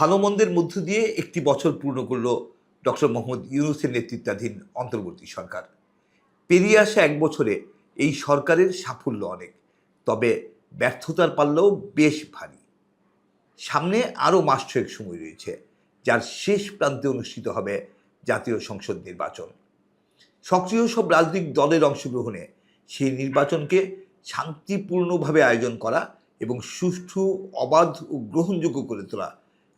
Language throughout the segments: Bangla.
ভালো মন্দের মধ্য দিয়ে একটি বছর পূর্ণ করল ডক্টর মোহাম্মদ ইউনুসের নেতৃত্বাধীন অন্তর্বর্তী সরকার। পেরিয়ে আসা এক বছরে এই সরকারের সাফল্য অনেক, তবে ব্যর্থতার পাল্লাও বেশ ভারী। সামনে আরও মাস ছয়েক সময় রয়েছে, যার শেষ প্রান্তে অনুষ্ঠিত হবে জাতীয় সংসদ নির্বাচন। সক্রিয় সব রাজনৈতিক দলের অংশগ্রহণে সেই নির্বাচনকে শান্তিপূর্ণভাবে আয়োজন করা এবং সুষ্ঠু, অবাধ ও গ্রহণযোগ্য করে তোলা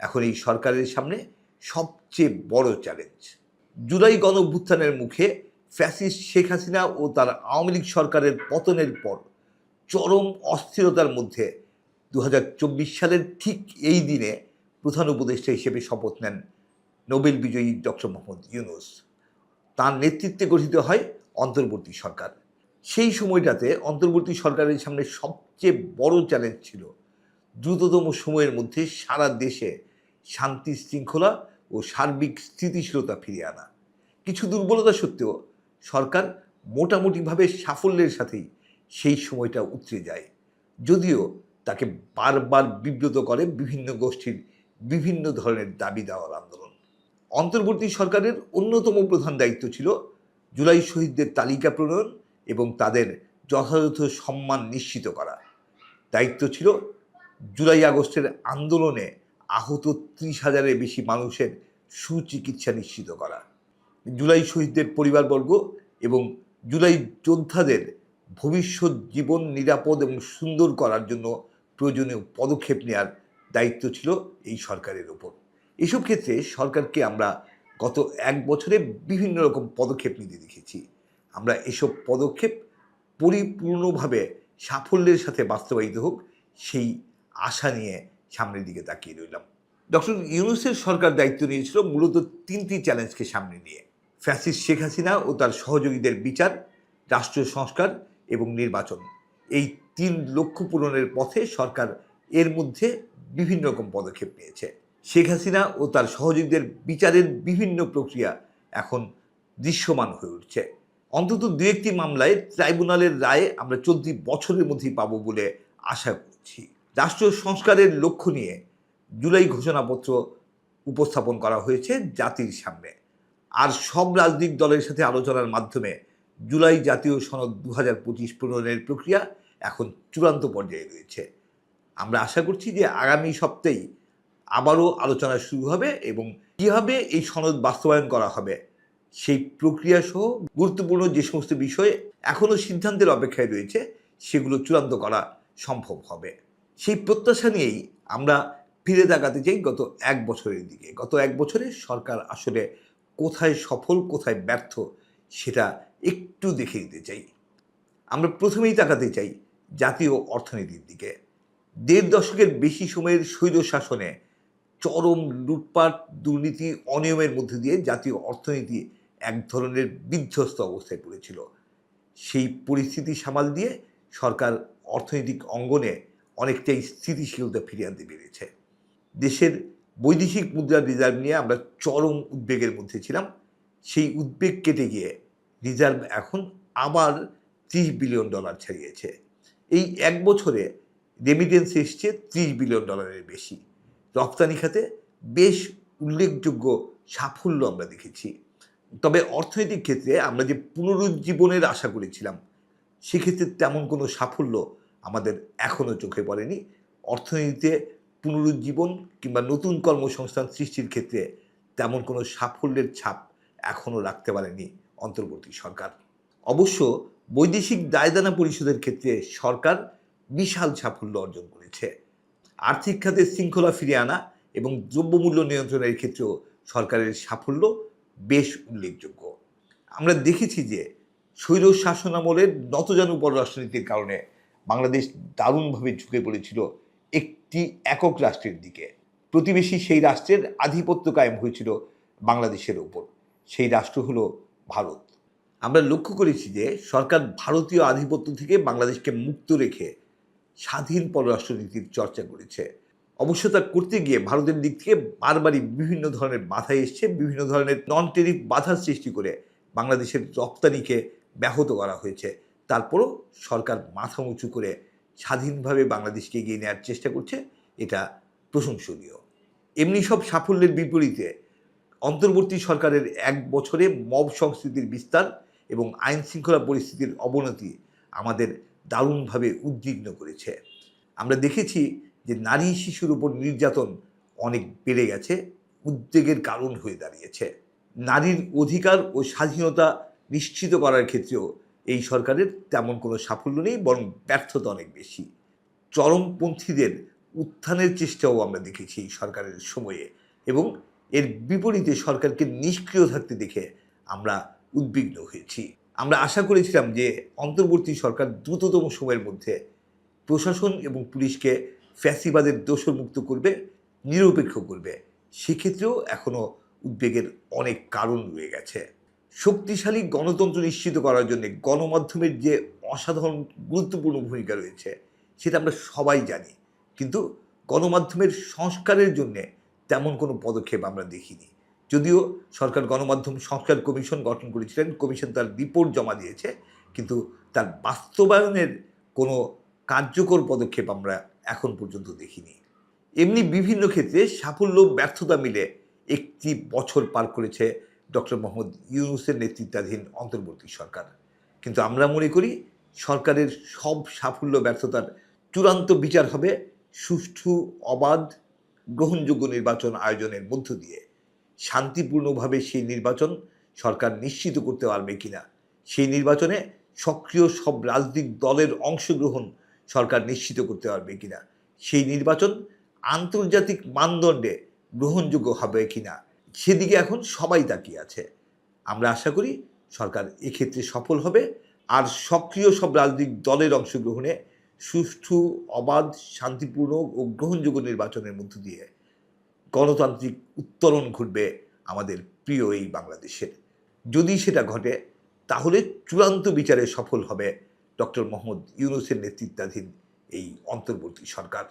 এখন এই সরকারের সামনে সবচেয়ে বড় চ্যালেঞ্জ জুলাই গণ মুখে ফ্যাসিস্ট শেখ হাসিনা ও তার আওয়ামী লীগ সরকারের পতনের পর চরম অস্থিরতার মধ্যে দু হাজার চব্বিশ সালের ঠিক এই দিনে প্রধান উপদেষ্টা হিসেবে শপথ নেন নোবেল বিজয়ী ডক্টর মোহাম্মদ ইউনুস। তার নেতৃত্বে গঠিত হয় অন্তর্বর্তী সরকার। সেই সময়টাতে অন্তর্বর্তী সরকারের সামনে সবচেয়ে বড় চ্যালেঞ্জ ছিল দ্রুততম সময়ের মধ্যে সারা দেশে শান্তি শৃঙ্খলা ও সার্বিক স্থিতিশীলতা ফিরিয়ে আনা। কিছু দুর্বলতা সত্ত্বেও সরকার মোটামুটিভাবে সাফল্যের সাথেই সেই সময়টা উতরে যায়। যদিও তাকে বারবার বিব্রত করে বিভিন্ন গোষ্ঠীর বিভিন্ন ধরনের দাবি দেওয়ার আন্দোলন। অন্তর্বর্তী সরকারের অন্যতম প্রধান দায়িত্ব ছিল জুলাই শহীদদের তালিকা প্রণয়ন এবং তাদের যথাযথ সম্মান নিশ্চিত করা। দায়িত্ব ছিল জুলাই আগস্টের আন্দোলনে আহত ত্রিশ হাজারের বেশি মানুষের সুচিকিৎসা নিশ্চিত করা। জুলাই শহীদদের পরিবারবর্গ এবং জুলাই যোদ্ধাদের ভবিষ্যৎ জীবন নিরাপদ এবং সুন্দর করার জন্য প্রয়োজনীয় পদক্ষেপ নেওয়ার দায়িত্ব ছিল এই সরকারের ওপর। এসব ক্ষেত্রে সরকারকে আমরা গত এক বছরে বিভিন্ন রকম পদক্ষেপ নিতে দেখেছি। আমরা এসব পদক্ষেপ পরিপূর্ণভাবে সাফল্যের সাথে বাস্তবায়িত হোক, সেই আশা নিয়ে সামনের দিকে তাকিয়ে রইলাম। ডক্টর ইউনুসের সরকার দায়িত্ব নিয়েছিল মূলত তিনটি চ্যালেঞ্জকে সামনে নিয়ে। ফ্যাসিস শেখ হাসিনা ও তার সহযোগীদের বিচার, রাষ্ট্রীয় সংস্কার এবং নির্বাচন। এই তিন লক্ষ্য পূরণের পথে সরকার এর মধ্যে বিভিন্ন রকম পদক্ষেপ নিয়েছে। শেখ হাসিনা ও তার সহযোগীদের বিচারের বিভিন্ন প্রক্রিয়া এখন দৃশ্যমান হয়ে উঠছে। অন্তত দু একটি মামলায় ট্রাইব্যুনালের রায় আমরা চলতি বছরের মধ্যেই পাবো বলে আশা করছি। রাষ্ট্রীয় সংস্কারের লক্ষ্য নিয়ে জুলাই ঘোষণাপত্র উপস্থাপন করা হয়েছে জাতির সামনে। আর সব রাজনৈতিক দলের সাথে আলোচনার মাধ্যমে জুলাই জাতীয় সনদ দু হাজার পঁচিশ প্রণয়নের প্রক্রিয়া এখন চূড়ান্ত পর্যায়ে রয়েছে। আমরা আশা করছি যে আগামী সপ্তাহেই আবারও আলোচনা শুরু হবে এবং কীভাবে এই সনদ বাস্তবায়ন করা হবে সেই প্রক্রিয়া সহ গুরুত্বপূর্ণ যে সমস্ত বিষয়ে এখনও সিদ্ধান্তের অপেক্ষায় রয়েছে, সেগুলো চূড়ান্ত করা সম্ভব হবে। সেই প্রত্যাশা নিয়েই আমরা ফিরে তাকাতে চাই গত এক বছরের দিকে। গত এক বছরে সরকার আসলে কোথায় সফল, কোথায় ব্যর্থ সেটা একটু দেখে দিতে চাই। আমরা প্রথমেই তাকাতে চাই জাতীয় অর্থনীতির দিকে। দেড় দশকের বেশি সময়ের স্বৈর শাসনে চরম লুটপাট, দুর্নীতি, অনিয়মের মধ্যে দিয়ে জাতীয় অর্থনীতি এক ধরনের বিধ্বস্ত অবস্থায় পড়েছিল। সেই পরিস্থিতি সামাল দিয়ে সরকার অর্থনৈতিক অঙ্গনে অনেকটাই স্থিতিশীলতা ফিরিয়ে আনতে পেরেছে। দেশের বৈদেশিক মুদ্রার রিজার্ভ নিয়ে আমরা চরম উদ্বেগের মধ্যে ছিলাম। সেই উদ্বেগ কেটে গিয়ে রিজার্ভ এখন আবার ত্রিশ বিলিয়ন ডলার ছাড়িয়েছে। এই এক বছরে রেমিটেন্স এসছে ত্রিশ বিলিয়ন ডলারের বেশি। রপ্তানি খাতে বেশ উল্লেখযোগ্য সাফল্য আমরা দেখেছি। তবে অর্থনৈতিক ক্ষেত্রে আমরা যে পুনরুজ্জীবনের আশা করেছিলাম, সেক্ষেত্রে তেমন কোনো সাফল্য আমাদের এখনও চোখে পড়েনি। অর্থনীতিতে পুনরুজ্জীবন কিংবা নতুন কর্মসংস্থান সৃষ্টির ক্ষেত্রে তেমন কোনো সাফল্যের ছাপ এখনও রাখতে পারেনি অন্তর্বর্তী সরকার। অবশ্য বৈদেশিক দায়দানা পরিশোধের ক্ষেত্রে সরকার বিশাল সাফল্য অর্জন করেছে। আর্থিক খাতে শৃঙ্খলা ফিরিয়ে আনা এবং দ্রব্যমূল্য নিয়ন্ত্রণের ক্ষেত্রেও সরকারের সাফল্য বেশ উল্লেখযোগ্য। আমরা দেখেছি যে স্বৈর শাসনামলের নতজানু পররাষ্ট্রনীতির কারণে বাংলাদেশ দারুণভাবে ঝুঁকে পড়েছিল একটি একক রাষ্ট্রের দিকে। প্রতিবেশী সেই রাষ্ট্রের আধিপত্য কায়েম হয়েছিল বাংলাদেশের ওপর। সেই রাষ্ট্র হলো ভারত। আমরা লক্ষ্য করেছি যে সরকার ভারতীয় আধিপত্য থেকে বাংলাদেশকে মুক্ত রেখে স্বাধীন পররাষ্ট্রনীতির চর্চা করেছে। অবশ্য তা করতে গিয়ে ভারতের দিক থেকে বারবারই বিভিন্ন ধরনের বাধা এসছে, বিভিন্ন ধরনের নন টেরিফ বাধার সৃষ্টি করে বাংলাদেশের রপ্তানিকে ব্যাহত করা হয়েছে। তারপরও সরকার মাথা উঁচু করে স্বাধীনভাবে বাংলাদেশকে এগিয়ে নেওয়ার চেষ্টা করছে, এটা প্রশংসনীয়। এমনি সব সাফল্যের বিপরীতে অন্তর্বর্তী সরকারের এক বছরে মব সংস্কৃতির বিস্তার এবং আইন শৃঙ্খলা পরিস্থিতির অবনতি আমাদের দারুণভাবে উদ্বিগ্ন করেছে। আমরা দেখেছি যে নারী শিশুর উপর নির্যাতন অনেক বেড়ে গেছে, উদ্বেগের কারণ হয়ে দাঁড়িয়েছে। নারীর অধিকার ও স্বাধীনতা নিশ্চিত করার ক্ষেত্রেও এই সরকারের তেমন কোনো সাফল্য নেই, বরং ব্যর্থতা অনেক বেশি। চরমপন্থীদের উত্থানের চেষ্টাও আমরা দেখেছি এই সরকারের সময়ে এবং এর বিপরীতে সরকারকে নিষ্ক্রিয় থাকতে দেখে আমরা উদ্বিগ্ন হয়েছি। আমরা আশা করেছিলাম যে অন্তর্বর্তী সরকার দ্রুততম সময়ের মধ্যে প্রশাসন এবং পুলিশকে ফ্যাসিবাদের দোষমুক্ত করবে, নিরপেক্ষ করবে। সেক্ষেত্রেও এখনও উদ্বেগের অনেক কারণ রয়ে গেছে। শক্তিশালী গণতন্ত্র নিশ্চিত করার জন্য গণমাধ্যমের যে অসাধারণ, গুরুত্বপূর্ণ ভূমিকা রয়েছে, সেটা আমরা সবাই জানি। কিন্তু গণমাধ্যমের সংস্কারের জন্য তেমন কোনো পদক্ষেপ আমরা দেখিনি। যদিও সরকার গণমাধ্যম সংস্কার কমিশন গঠন করেছিলেন, কমিশন তার রিপোর্ট জমা দিয়েছে, কিন্তু তার বাস্তবায়নের কোনো কার্যকর পদক্ষেপ আমরা এখন পর্যন্ত দেখিনি। এমনি বিভিন্ন ক্ষেত্রে সাফল্য, ব্যর্থতা মিলে একটি বছর পার করেছে ডক্টর মোহাম্মদ ইউনুসের নেতৃত্বাধীন অন্তর্বর্তী সরকার। কিন্তু আমরা মনে করি সরকারের সব সাফল্য, ব্যর্থতার চূড়ান্ত বিচার হবে সুষ্ঠু, অবাধ, গ্রহণযোগ্য নির্বাচন আয়োজনের মধ্য দিয়ে। শান্তিপূর্ণভাবে সেই নির্বাচন সরকার নিশ্চিত করতে পারবে কিনা, সেই নির্বাচনে সক্রিয় সব রাজনৈতিক দলের অংশগ্রহণ সরকার নিশ্চিত করতে পারবে কিনা, সেই নির্বাচন আন্তর্জাতিক মানদণ্ডে গ্রহণযোগ্য হবে কিনা সেদিকে এখন সবাই তাকিয়ে আছে। আমরা আশা করি সরকার এক্ষেত্রে সফল হবে আর সক্রিয় সব রাজনৈতিক দলের অংশগ্রহণে সুষ্ঠু, অবাধ, শান্তিপূর্ণ ও গ্রহণযোগ্য নির্বাচনের মধ্য দিয়ে গণতান্ত্রিক উত্তরণ ঘটবে আমাদের প্রিয় এই বাংলাদেশের। যদি সেটা ঘটে, তাহলে চূড়ান্ত বিচারে সফল হবে ডক্টর মোহাম্মদ ইউনুসের নেতৃত্বাধীন এই অন্তর্বর্তী সরকার।